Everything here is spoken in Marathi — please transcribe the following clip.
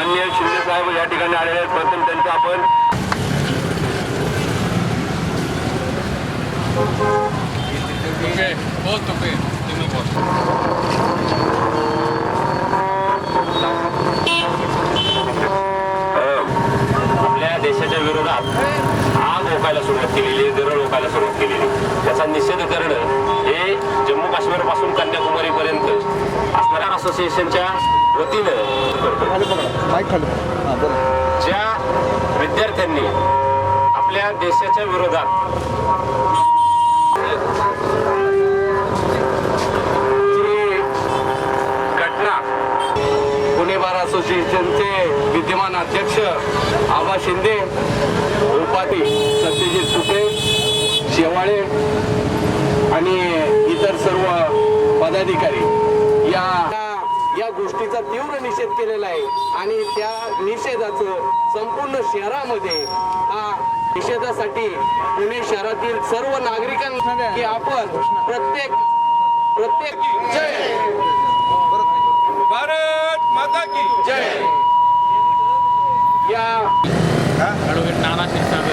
आलेले आहेत. प्रथम त्यांचं आपण आपल्या देशाच्या विरोधात आग ओकायला सुरुवात केलेली आहे दरड ओकायला सुरुवात केलेली त्याचा निषेध करणं जम्मू काश्मीरपासून कन्याकुमारीपर्यंत असणाऱ्या असोसिएशनच्या वतीनं ज्या विद्यार्थ्यांनी आपल्या देशाच्या विरोधात जी घटना पुणे बार असोसिएशनचे विद्यमान अध्यक्ष आबा शिंदे उपाती सत्यजित सुपे शेवाळे आणि सर्व पदाधिकारी या या गोष्टीचा तीव्र निषेध केलेला आहे. आणि त्या निषेधाचं संपूर्ण शहरामध्ये हा निषेधासाठी पुणे शहरातील सर्व नागरिकांना की आपण प्रत्येक प्रत्येक जय. भारत माता की जय. या ॲडव्होकेट नाना क्षीरसागर